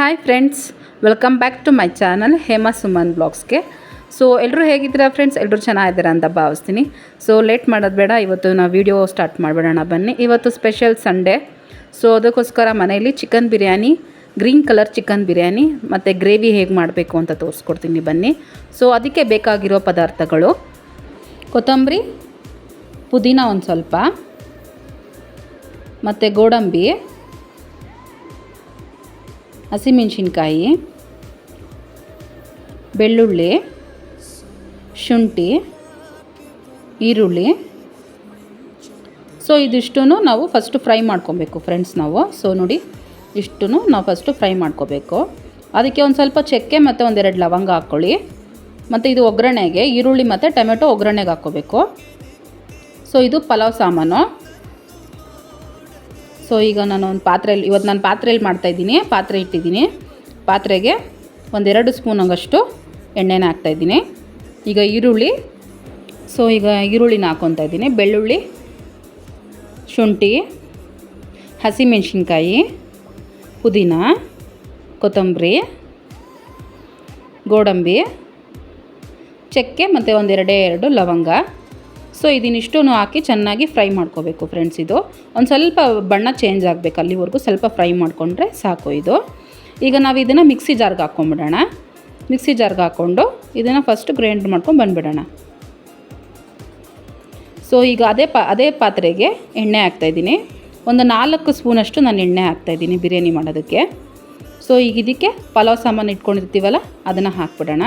Hi friends welcome back to my channel Hema Suman ಬ್ಲಾಗ್ಸ್ಗೆ so ಎಲ್ಲರೂ ಹೇಗಿದ್ದೀರಾ friends ಎಲ್ಲರೂ ಚೆನ್ನಾಗಿದ್ದೀರಾ ಅಂತ ಭಾವಿಸ್ತೀನಿ. ಸೊ ಲೇಟ್ ಮಾಡೋದು ಬೇಡ, ಇವತ್ತು ನಾವು ವೀಡಿಯೋ ಸ್ಟಾರ್ಟ್ ಮಾಡಿಬಿಡೋಣ. ಬನ್ನಿ, ಇವತ್ತು ಸ್ಪೆಷಲ್ ಸಂಡೇ ಸೊ ಅದಕ್ಕೋಸ್ಕರ ಮನೆಯಲ್ಲಿ chicken biryani green colour chicken biryani, ಮತ್ತು ಗ್ರೇವಿ ಹೇಗೆ ಮಾಡಬೇಕು ಅಂತ ತೋರಿಸ್ಕೊಡ್ತೀನಿ ಬನ್ನಿ. ಸೊ ಅದಕ್ಕೆ ಬೇಕಾಗಿರೋ ಪದಾರ್ಥಗಳು. ಕೊತ್ತಂಬರಿ, ಪುದೀನ ಒಂದು ಸ್ವಲ್ಪ, ಮತ್ತು ಗೋಡಂಬಿ ಹಸಿಮೆಣಸಿನ್ಕಾಯಿ, ಬೆಳ್ಳುಳ್ಳಿ, ಶುಂಠಿ, ಈರುಳ್ಳಿ. ಸೊ ಇದಿಷ್ಟು ನಾವು ಫಸ್ಟು ಫ್ರೈ ಮಾಡ್ಕೊಬೇಕು ಫ್ರೆಂಡ್ಸ್ ನಾವು. ಸೊ ನೋಡಿ ಇಷ್ಟು ನಾವು ಫಸ್ಟು ಫ್ರೈ ಮಾಡ್ಕೋಬೇಕು. ಅದಕ್ಕೆ ಒಂದು ಸ್ವಲ್ಪ ಚಕ್ಕೆ ಮತ್ತು ಒಂದೆರಡು ಲವಂಗ ಹಾಕ್ಕೊಳ್ಳಿ ಮತ್ತು ಇದು ಒಗ್ಗರಣೆಗೆ, ಈರುಳ್ಳಿ ಮತ್ತು ಟೊಮೆಟೊ ಒಗ್ಗರಣೆಗೆ ಹಾಕ್ಕೋಬೇಕು. ಸೊ ಇದು ಪಲಾವ್ ಸಾಮಾನು. ಸೊ ಈಗ ನಾನು ಒಂದು ಪಾತ್ರೆಯಲ್ಲಿ ಇವತ್ತು ನಾನು ಪಾತ್ರೆಯಲ್ಲಿ ಮಾಡ್ತಾಯಿದ್ದೀನಿ ಪಾತ್ರೆ ಇಟ್ಟಿದ್ದೀನಿ. ಪಾತ್ರೆಗೆ ಒಂದೆರಡು ಸ್ಪೂನ್ ಆಗಷ್ಟು ಎಣ್ಣೆನ ಹಾಕ್ತಾಯಿದ್ದೀನಿ ಈಗ ಈರುಳ್ಳಿ. ಸೊ ಈಗ ಈರುಳ್ಳಿನ ಹಾಕ್ಕೊತಾ ಇದ್ದೀನಿ. ಬೆಳ್ಳುಳ್ಳಿ, ಶುಂಠಿ, ಹಸಿಮೆಣ್ಸಿನ್ಕಾಯಿ, ಪುದೀನ, ಕೊತ್ತಂಬರಿ, ಗೋಡಂಬಿ, ಚಕ್ಕೆ ಮತ್ತು ಒಂದೆರಡೇ ಎರಡು ಲವಂಗ. ಸೊ ಇದನ್ನಿಷ್ಟು ಹಾಕಿ ಚೆನ್ನಾಗಿ ಫ್ರೈ ಮಾಡ್ಕೋಬೇಕು ಫ್ರೆಂಡ್ಸ್ ಇದು. ಒಂದು ಸ್ವಲ್ಪ ಬಣ್ಣ ಚೇಂಜ್ ಆಗಬೇಕು ಅಲ್ಲಿವರೆಗೂ ಸ್ವಲ್ಪ ಫ್ರೈ ಮಾಡಿಕೊಂಡ್ರೆ ಸಾಕು ಇದು. ಈಗ ನಾವು ಇದನ್ನು ಮಿಕ್ಸಿ ಜಾರ್ಗೆ ಹಾಕ್ಕೊಂಬಿಡೋಣ ಮಿಕ್ಸಿ ಜಾರ್ಗೆ ಹಾಕ್ಕೊಂಡು ಇದನ್ನು ಫಸ್ಟ್ ಗ್ರೈಂಡ್ ಮಾಡ್ಕೊಂಡು ಬಂದುಬಿಡೋಣ. ಸೊ ಈಗ ಅದೇ ಪಾ, ಅದೇ ಪಾತ್ರೆಗೆ ಎಣ್ಣೆ ಹಾಕ್ತಾಯಿದ್ದೀನಿ ಒಂದು ನಾಲ್ಕು ಸ್ಪೂನಷ್ಟು ನಾನು ಎಣ್ಣೆ ಹಾಕ್ತಾಯಿದ್ದೀನಿ ಬಿರಿಯಾನಿ ಮಾಡೋದಕ್ಕೆ. ಸೊ ಈಗ ಇದಕ್ಕೆ ಪಲಾವ್ ಸಾಮಾನು ಇಟ್ಕೊಂಡಿರ್ತೀವಲ್ಲ ಅದನ್ನು ಹಾಕ್ಬಿಡೋಣ.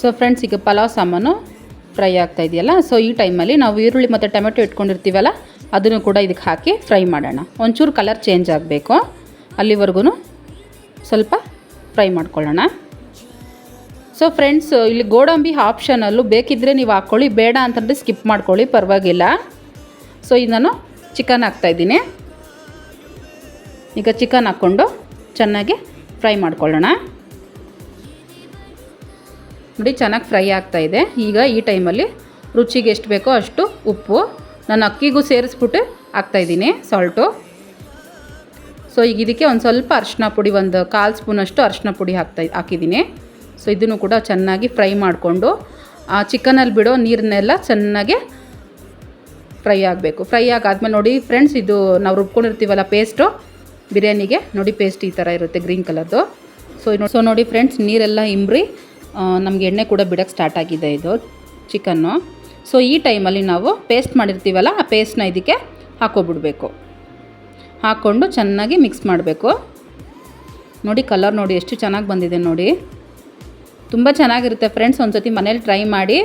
ಸೊ ಫ್ರೆಂಡ್ಸ್ ಈಗ ಪಲಾವ್ ಸಾಮಾನು ಫ್ರೈ ಆಗ್ತಾ ಇದೆಯಲ್ಲ ಸೊ ಈ ಟೈಮಲ್ಲಿ ನಾವು ಈರುಳ್ಳಿ ಮತ್ತು ಟೊಮೆಟೊ ಇಟ್ಕೊಂಡಿರ್ತೀವಲ್ಲ, ಅದನ್ನು ಕೂಡ ಇದಕ್ಕೆ ಹಾಕಿ ಫ್ರೈ ಮಾಡೋಣ. ಒಂಚೂರು ಕಲರ್ ಚೇಂಜ್ ಆಗಬೇಕು. ಅಲ್ಲಿವರೆಗೂ ಸ್ವಲ್ಪ ಫ್ರೈ ಮಾಡ್ಕೊಳ್ಳೋಣ. ಸೊ ಫ್ರೆಂಡ್ಸ್ ಇಲ್ಲಿ ಗೋಡಂಬಿ ಆಪ್ಷನಲ್ಲೂ ಬೇಕಿದ್ದರೆ ನೀವು ಹಾಕ್ಕೊಳ್ಳಿ ಬೇಡ ಅಂತಂದರೆ ಸ್ಕಿಪ್ ಮಾಡ್ಕೊಳ್ಳಿ, ಪರವಾಗಿಲ್ಲ. ಸೊ ಈಗ ನಾನು ಚಿಕನ್ ಹಾಕ್ತಾಯಿದ್ದೀನಿ ಈಗ ಚಿಕನ್ ಹಾಕ್ಕೊಂಡು ಚೆನ್ನಾಗಿ ಫ್ರೈ ಮಾಡ್ಕೊಳ್ಳೋಣ. ನೋಡಿ, ಚೆನ್ನಾಗಿ ಫ್ರೈ ಆಗ್ತಾ ಇದೆ. ಈಗ ಈ ಟೈಮಲ್ಲಿ ರುಚಿಗೆ ಎಷ್ಟು ಬೇಕೋ ಅಷ್ಟು ಉಪ್ಪು. ನಾನು ಅಕ್ಕಿಗೂ ಸೇರಿಸ್ಬಿಟ್ಟು ಹಾಕ್ತಾಯಿದ್ದೀನಿ ಸಾಲ್ಟು. ಸೊ ಈಗ ಇದಕ್ಕೆ ಒಂದು ಸ್ವಲ್ಪ ಅರಿಶಿನ ಪುಡಿ, ಒಂದು ಕಾಲು ಸ್ಪೂನಷ್ಟು ಅರಿಶಿನ ಪುಡಿ ಹಾಕ್ತಾ ಹಾಕಿದ್ದೀನಿ. ಸೊ ಇದನ್ನು ಕೂಡ ಚೆನ್ನಾಗಿ ಫ್ರೈ ಮಾಡಿಕೊಂಡು, ಆ ಚಿಕನಲ್ಲಿ ಬಿಡೋ ನೀರನ್ನೆಲ್ಲ ಚೆನ್ನಾಗಿ ಫ್ರೈ ಆಗಬೇಕು. ಫ್ರೈ ಆಗಾದ್ಮೇಲೆ ನೋಡಿ ಫ್ರೆಂಡ್ಸ್, ಇದು ನಾವು ರುಬ್ಕೊಂಡಿರ್ತೀವಲ್ಲ ಪೇಸ್ಟು, ಬಿರಿಯಾನಿಗೆ ನೋಡಿ ಪೇಸ್ಟ್ ಈ ಥರ ಇರುತ್ತೆ, ಗ್ರೀನ್ ಕಲರ್ದು. ಸೊ ಸೊ ನೋಡಿ ಫ್ರೆಂಡ್ಸ್, ನೀರೆಲ್ಲ ಇಂಬ್ರಿ. ನಮಗೆ ಎಣ್ಣೆ ಕೂಡ ಬಿಡೋಕ್ಕೆ ಸ್ಟಾರ್ಟ್ ಆಗಿದೆ ಇದು ಚಿಕನ್ನು ಸೊ ಈ ಟೈಮಲ್ಲಿ ನಾವು ಪೇಸ್ಟ್ ಮಾಡಿರ್ತೀವಲ್ಲ, ಆ ಪೇಸ್ಟ್ನ ಇದಕ್ಕೆ ಹಾಕೋಬಿಡಬೇಕು. ಹಾಕ್ಕೊಂಡು ಚೆನ್ನಾಗಿ ಮಿಕ್ಸ್ ಮಾಡಬೇಕು. ನೋಡಿ ಕಲರ್ ನೋಡಿ, ಎಷ್ಟು ಚೆನ್ನಾಗಿ ಬಂದಿದೆ ನೋಡಿ. ತುಂಬ ಚೆನ್ನಾಗಿರುತ್ತೆ ಫ್ರೆಂಡ್ಸ್ ಒಂದು ಸತಿ ಮನೇಲಿ ಟ್ರೈ ಮಾಡಿ.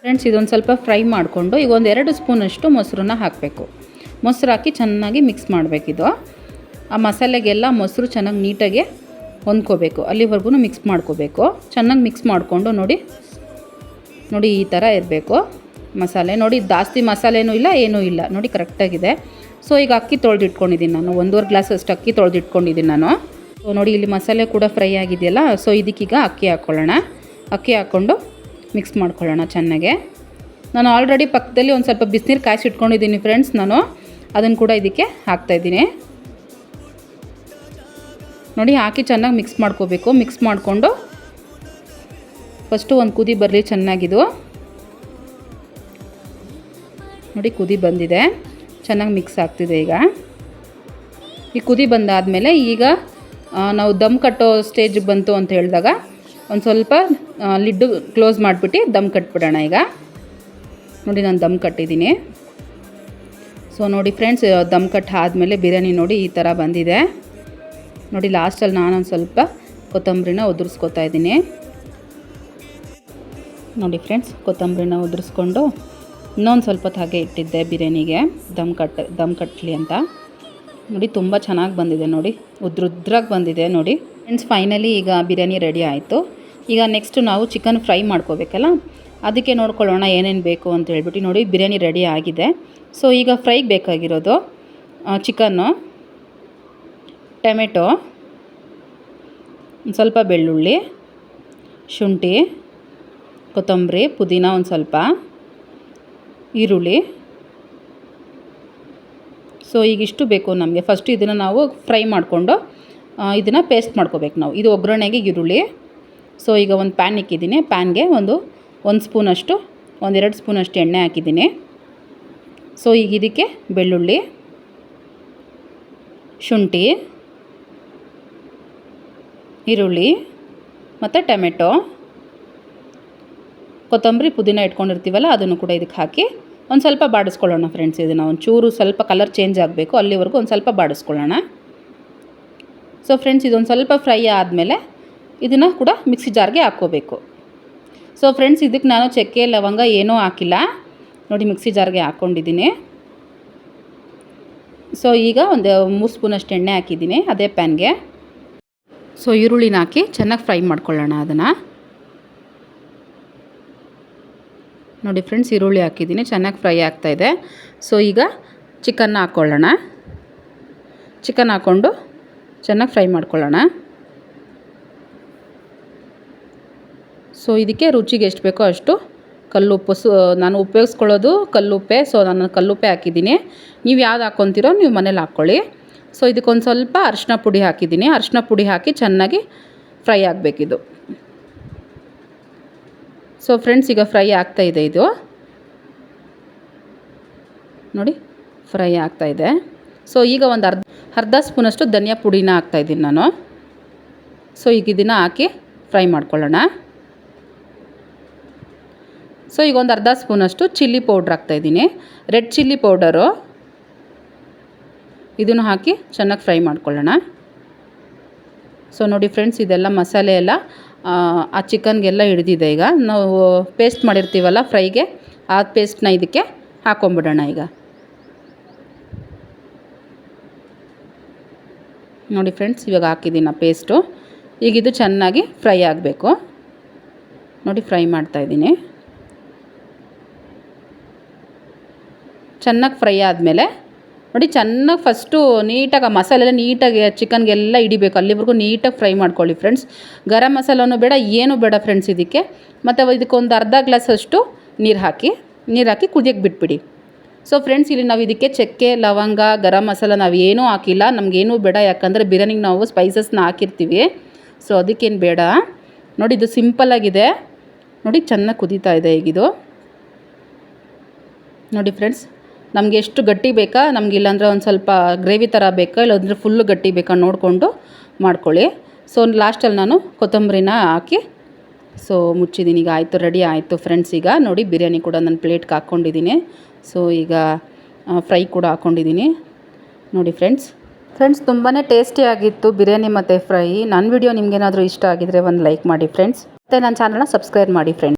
ಫ್ರೆಂಡ್ಸ್ ಇದೊಂದು ಸ್ವಲ್ಪ ಫ್ರೈ ಮಾಡಿಕೊಂಡು, ಈಗ ಒಂದು ಎರಡು ಸ್ಪೂನಷ್ಟು ಮೊಸರನ್ನ ಹಾಕಬೇಕು. ಮೊಸರು ಹಾಕಿ ಚೆನ್ನಾಗಿ ಮಿಕ್ಸ್ ಮಾಡಬೇಕಿದು. ಆ ಮಸಾಲೆಗೆಲ್ಲ ಮೊಸರು ಚೆನ್ನಾಗಿ ನೀಟಾಗಿ ಹೊಂದ್ಕೋಬೇಕು. ಅಲ್ಲಿವರೆಗೂ ಮಿಕ್ಸ್ ಮಾಡ್ಕೋಬೇಕು. ಚೆನ್ನಾಗಿ ಮಿಕ್ಸ್ ಮಾಡಿಕೊಂಡು ನೋಡಿ ನೋಡಿ ಈ ಥರ ಇರಬೇಕು. ಮಸಾಲೆ ನೋಡಿ, ಜಾಸ್ತಿ ಮಸಾಲೆನೂ ಇಲ್ಲ, ಏನೂ ಇಲ್ಲ. ನೋಡಿ ಕರೆಕ್ಟಾಗಿದೆ ಸೊ ಈಗ ಅಕ್ಕಿ ತೊಳೆದಿಟ್ಕೊಂಡಿದ್ದೀನಿ ನಾನು. ಒಂದೂವರೆ ಗ್ಲಾಸ್ ಅಷ್ಟು ಅಕ್ಕಿ ತೊಳೆದಿಟ್ಕೊಂಡಿದ್ದೀನಿ ನಾನು. ಸೊ ನೋಡಿ ಇಲ್ಲಿ ಮಸಾಲೆ ಕೂಡ ಫ್ರೈ ಆಗಿದೆಯಲ್ಲ? ಸೊ ಇದಕ್ಕೀಗ ಅಕ್ಕಿ ಹಾಕ್ಕೊಳ್ಳೋಣ ಅಕ್ಕಿ ಹಾಕ್ಕೊಂಡು ಮಿಕ್ಸ್ ಮಾಡ್ಕೊಳ್ಳೋಣ ಚೆನ್ನಾಗೆ. ನಾನು ಆಲ್ರೆಡಿ ಪಕ್ಕದಲ್ಲಿ ಒಂದು ಸ್ವಲ್ಪ ಬಿಸಿನೀರು ಕಾಯಿಸಿಟ್ಕೊಂಡಿದ್ದೀನಿ ಫ್ರೆಂಡ್ಸ್ ನಾನು. ಅದನ್ನು ಕೂಡ ಇದಕ್ಕೆ ಹಾಕ್ತಾಯಿದ್ದೀನಿ ನೋಡಿ ಹಾಕಿ ಚೆನ್ನಾಗಿ ಮಿಕ್ಸ್ ಮಾಡ್ಕೋಬೇಕು. ಮಿಕ್ಸ್ ಮಾಡಿಕೊಂಡು ಫಸ್ಟು ಒಂದು ಕುದಿ ಬರಲಿ ಚೆನ್ನಾಗಿದು. ನೋಡಿ ಕುದಿ ಬಂದಿದೆ. ಚೆನ್ನಾಗಿ ಮಿಕ್ಸ್ ಆಗ್ತಿದೆ ಈಗ. ಈ ಕುದಿ ಬಂದಾದಮೇಲೆ ಈಗ ನಾವು ದಮ್ ಕಟ್ಟೋ ಸ್ಟೇಜ್ ಬಂತು ಅಂತ ಹೇಳಿದಾಗ ಒಂದು ಸ್ವಲ್ಪ ಲಿಡ್ಡು ಕ್ಲೋಸ್ ಮಾಡಿಬಿಟ್ಟು ದಮ್ ಕಟ್ಬಿಡೋಣ ಈಗ. ನೋಡಿ ನಾನು ದಮ್ ಕಟ್ಟಿದ್ದೀನಿ. ಸೊ ನೋಡಿ ಫ್ರೆಂಡ್ಸ್ ದಮ್ ಕಟ್ ಆದಮೇಲೆ ಬಿರಿಯಾನಿ ನೋಡಿ ಈ ಥರ ಬಂದಿದೆ. ನೋಡಿ ಲಾಸ್ಟಲ್ಲಿ ನಾನೊಂದು ಸ್ವಲ್ಪ ಕೊತ್ತಂಬರಿನ ಉದುರಿಸ್ಕೊತಾ ಇದ್ದೀನಿ. ನೋಡಿ ಫ್ರೆಂಡ್ಸ್ ಕೊತ್ತಂಬರಿನ ಉದುರಿಸ್ಕೊಂಡು ಇನ್ನೊಂದು ಸ್ವಲ್ಪ ಹಾಗೆ ಇಟ್ಟಿದ್ದೆ ಬಿರಿಯಾನಿಗೆ, ದಮ್ ಕಟ್, ದಮ್ ಕಟ್ಟಲಿ ಅಂತ. ನೋಡಿ, ತುಂಬ ಚೆನ್ನಾಗಿ ಬಂದಿದೆ ನೋಡಿ, ಉದ್ರುದ್ರಾಗಿ ಬಂದಿದೆ ನೋಡಿ. ಫ್ರೆಂಡ್ಸ್ ಫೈನಲಿ ಈಗ ಬಿರಿಯಾನಿ ರೆಡಿ ಆಯಿತು. ಈಗ ನೆಕ್ಸ್ಟ್ ನಾವು ಚಿಕನ್ ಫ್ರೈ ಮಾಡ್ಕೋಬೇಕಲ್ಲ, ಅದಕ್ಕೆ ನೋಡ್ಕೊಳ್ಳೋಣ ಏನೇನು ಬೇಕು ಅಂತ ಹೇಳ್ಬಿಟ್ಟು ನೋಡಿ, ಬಿರಿಯಾನಿ ರೆಡಿ ಆಗಿದೆ. ಸೊ ಈಗ ಫ್ರೈಗೆ ಬೇಕಾಗಿರೋದು ಚಿಕನ್ನು ಟೊಮೆಟೊ, ಒಂದು ಸ್ವಲ್ಪ ಬೆಳ್ಳುಳ್ಳಿ, ಶುಂಠಿ, ಕೊತ್ತಂಬರಿ, ಪುದೀನ ಒಂದು ಸ್ವಲ್ಪ, ಈರುಳ್ಳಿ. ಸೊ ಈಗ ಇಷ್ಟು ಬೇಕು ನಮಗೆ. ಫಸ್ಟ್ ಇದನ್ನು ನಾವು ಫ್ರೈ ಮಾಡಿಕೊಂಡು ಇದನ್ನು ಪೇಸ್ಟ್ ಮಾಡ್ಕೋಬೇಕು ನಾವು. ಇದು ಒಗ್ಗರಣೆಗೆ ಈರುಳ್ಳಿ. ಸೊ ಈಗ ಒಂದು ಪ್ಯಾನ್ ಇಕ್ಕಿದ್ದೀನಿ. ಪ್ಯಾನ್ಗೆ ಒಂದು ಒಂದು ಸ್ಪೂನಷ್ಟು ಒಂದೆರಡು ಸ್ಪೂನಷ್ಟು ಎಣ್ಣೆ ಹಾಕಿದ್ದೀನಿ. ಸೊ ಈಗ ಇದಕ್ಕೆ ಬೆಳ್ಳುಳ್ಳಿ, ಶುಂಠಿ ಈರುಳ್ಳಿ, ಮತ್ತು ಟೊಮೆಟೊ. ಕೊತ್ತಂಬರಿ ಪುದೀನ ಇಟ್ಕೊಂಡಿರ್ತೀವಲ್ಲ, ಅದನ್ನು ಕೂಡ ಇದಕ್ಕೆ ಹಾಕಿ ಒಂದು ಸ್ವಲ್ಪ ಬಾಡಿಸ್ಕೊಳ್ಳೋಣ ಫ್ರೆಂಡ್ಸ್ ಇದನ್ನು ಚೂರು ಸ್ವಲ್ಪ ಕಲರ್ ಚೇಂಜ್ ಆಗಬೇಕು, ಅಲ್ಲಿವರೆಗೂ ಒಂದು ಸ್ವಲ್ಪ ಬಾಡಿಸ್ಕೊಳ್ಳೋಣ. ಸೊ ಫ್ರೆಂಡ್ಸ್ ಇದೊಂದು ಸ್ವಲ್ಪ ಫ್ರೈ ಆದಮೇಲೆ ಇದನ್ನು ಕೂಡ ಮಿಕ್ಸಿ ಜಾರ್ಗೆ ಹಾಕ್ಕೋಬೇಕು. ಸೊ ಫ್ರೆಂಡ್ಸ್ ಇದಕ್ಕೆ ನಾನು ಚಕ್ಕೆ, ಲವಂಗ ಏನೂ ಹಾಕಿಲ್ಲ. ನೋಡಿ ಮಿಕ್ಸಿ ಜಾರ್ಗೆ ಹಾಕ್ಕೊಂಡಿದ್ದೀನಿ. ಸೊ ಈಗ ಒಂದು ಮೂರು ಸ್ಪೂನಷ್ಟು ಎಣ್ಣೆ ಹಾಕಿದ್ದೀನಿ, ಅದೇ ಪ್ಯಾನ್ಗೆ ಸೊ ಈರುಳ್ಳಿನ ಹಾಕಿ ಚೆನ್ನಾಗಿ ಫ್ರೈ ಮಾಡ್ಕೊಳ್ಳೋಣ ಅದನ್ನು. ನೋಡಿ ಫ್ರೆಂಡ್ಸ್ ಈರುಳ್ಳಿ ಹಾಕಿದ್ದೀನಿ, ಚೆನ್ನಾಗಿ ಫ್ರೈ ಆಗ್ತಾಯಿದೆ ಸೊ ಈಗ ಚಿಕನ್ನ ಹಾಕ್ಕೊಳ್ಳೋಣ ಚಿಕನ್ ಹಾಕ್ಕೊಂಡು ಚೆನ್ನಾಗಿ ಫ್ರೈ ಮಾಡ್ಕೊಳ್ಳೋಣ. ಸೊ ಇದಕ್ಕೆ ರುಚಿಗೆ ಎಷ್ಟು ಬೇಕೋ ಅಷ್ಟು ಕಲ್ಲುಪ್ಪು ಸು, ನಾನು ಉಪಯೋಗಿಸ್ಕೊಳ್ಳೋದು ಕಲ್ಲುಪ್ಪೆ. ಸೊ ನಾನು ಕಲ್ಲುಪ್ಪೆ ಹಾಕಿದ್ದೀನಿ. ನೀವು ಯಾವ್ದು ಹಾಕ್ಕೊತೀರೋ ನೀವು ಮನೇಲಿ ಹಾಕ್ಕೊಳ್ಳಿ. ಸೊ ಇದಕ್ಕೊಂದು ಸ್ವಲ್ಪ ಅರಿಶಿನ ಪುಡಿ ಹಾಕಿದ್ದೀನಿ. ಅರಿಶಿನ ಪುಡಿ ಹಾಕಿ ಚೆನ್ನಾಗಿ ಫ್ರೈ ಆಗಬೇಕಿದು. ಸೊ ಫ್ರೆಂಡ್ಸ್ ಈಗ ಫ್ರೈ ಆಗ್ತಾ ಇದೆ ಇದು. ನೋಡಿ, ಫ್ರೈ ಆಗ್ತಾ ಇದೆ. ಸೊ ಈಗ ಒಂದು ಅರ್ಧ ಅರ್ಧ ಸ್ಪೂನಷ್ಟು ಧನಿಯಾ ಪುಡಿನ ಹಾಕ್ತಾಯಿದ್ದೀನಿ ನಾನು. ಸೊ ಈಗ ಇದನ್ನು ಹಾಕಿ ಫ್ರೈ ಮಾಡ್ಕೊಳ್ಳೋಣ. ಸೊ ಈಗ ಒಂದು ಅರ್ಧ ಸ್ಪೂನಷ್ಟು ಚಿಲ್ಲಿ ಪೌಡ್ರ್ ಹಾಕ್ತಾಯಿದ್ದೀನಿ ರೆಡ್ ಚಿಲ್ಲಿ ಪೌಡರು ಇದನ್ನು ಹಾಕಿ ಚೆನ್ನಾಗಿ ಫ್ರೈ ಮಾಡ್ಕೊಳ್ಳೋಣ. ಸೊ ನೋಡಿ ಫ್ರೆಂಡ್ಸ್ ಇದೆಲ್ಲ ಮಸಾಲೆ ಎಲ್ಲ, ಆ ಚಿಕನ್ಗೆಲ್ಲ ಹಿಡಿದಿದೆ ಈಗ. ನಾವು ಪೇಸ್ಟ್ ಮಾಡಿರ್ತೀವಲ್ಲ ಫ್ರೈಗೆ, ಆ ಪೇಸ್ಟ್ನ ಇದಕ್ಕೆ ಹಾಕ್ಕೊಂಬಿಡೋಣ ಈಗ. ನೋಡಿ ಫ್ರೆಂಡ್ಸ್ ಇವಾಗ ಹಾಕಿದ್ದೀನಿ ಪೇಸ್ಟು ಈಗ ಇದು ಚೆನ್ನಾಗಿ ಫ್ರೈ ಆಗಬೇಕು. ನೋಡಿ ಫ್ರೈ ಮಾಡ್ತಾಯಿದ್ದೀನಿ ಚೆನ್ನಾಗಿ ಫ್ರೈ ಆದಮೇಲೆ ನೋಡಿ ಚೆನ್ನಾಗಿ ಫಸ್ಟು ನೀಟಾಗಿ ಆ ಮಸಾಲೆ ಎಲ್ಲ ನೀಟಾಗಿ ಚಿಕನ್ಗೆಲ್ಲ ಹಿಡಿಬೇಕು. ಅಲ್ಲಿವರೆಗೂ ನೀಟಾಗಿ ಫ್ರೈ ಮಾಡ್ಕೊಳ್ಳಿ ಫ್ರೆಂಡ್ಸ್ ಗರಂ ಮಸಾಲನೂ ಬೇಡ, ಏನೂ ಬೇಡ ಫ್ರೆಂಡ್ಸ್ ಇದಕ್ಕೆ. ಮತ್ತು ಇದಕ್ಕೊಂದು ಅರ್ಧ ಗ್ಲಾಸಷ್ಟು ನೀರು ಹಾಕಿ ನೀರು ಹಾಕಿ ಕುದಿಯೋಕ್ಕೆ ಬಿಟ್ಬಿಡಿ. ಸೊ ಫ್ರೆಂಡ್ಸ್ ಇಲ್ಲಿ ನಾವು ಇದಕ್ಕೆ ಚಕ್ಕೆ, ಲವಂಗ, ಗರಂ ಮಸಾಲ ನಾವು ಏನೂ ಹಾಕಿಲ್ಲ. ನಮಗೇನೂ ಬೇಡ, ಯಾಕಂದರೆ ಬಿರಿಯಾನಿಗೆ ನಾವು ಸ್ಪೈಸಸ್ನ ಹಾಕಿರ್ತೀವಿ. ಸೊ ಅದಕ್ಕೇನು ಬೇಡ. ನೋಡಿ ಇದು ಸಿಂಪಲ್ಲಾಗಿದೆ ನೋಡಿ ಚೆನ್ನಾಗಿ ಕುದೀತಾ ಇದೆ ಈಗಿದು ನೋಡಿ ಫ್ರೆಂಡ್ಸ್ ನಮಗೆ ಎಷ್ಟು ಗಟ್ಟಿ ಬೇಕಾ, ನಮ್ಗೆ ಇಲ್ಲಾಂದರೆ ಒಂದು ಸ್ವಲ್ಪ ಗ್ರೇವಿ ಥರ ಬೇಕಾ, ಇಲ್ಲಾಂದರೆ ಫುಲ್ಲು ಗಟ್ಟಿ ಬೇಕಾ ನೋಡಿಕೊಂಡು ಮಾಡ್ಕೊಳ್ಳಿ. ಸೊ ಲಾಸ್ಟಲ್ಲಿ ನಾನು ಕೊತ್ತಂಬರಿನ ಹಾಕಿ ಸೊ ಮುಚ್ಚಿದ್ದೀನಿ ಈಗ ಆಯಿತು ರೆಡಿ ಆಯಿತು ಫ್ರೆಂಡ್ಸ್ ಈಗ ನೋಡಿ ಬಿರಿಯಾನಿ ಕೂಡ ನನ್ನ ಪ್ಲೇಟ್ಗೆ ಹಾಕ್ಕೊಂಡಿದ್ದೀನಿ ಸೊ ಈಗ ಫ್ರೈ ಕೂಡ ಹಾಕ್ಕೊಂಡಿದ್ದೀನಿ ನೋಡಿ ಫ್ರೆಂಡ್ಸ್ ಫ್ರೆಂಡ್ಸ್ ತುಂಬಾ ಟೇಸ್ಟಿಯಾಗಿತ್ತು ಬಿರಿಯಾನಿ ಮತ್ತು ಫ್ರೈ ನನ್ನ ವಿಡಿಯೋ ನಿಮಗೇನಾದರೂ ಇಷ್ಟ ಆಗಿದರೆ ಒಂದು ಲೈಕ್ ಮಾಡಿ ಫ್ರೆಂಡ್ಸ್ ಮತ್ತು ನನ್ನ ಚಾನಲ್ನ ಸಬ್ಸ್ಕ್ರೈಬ್ ಮಾಡಿ ಫ್ರೆಂಡ್ಸ್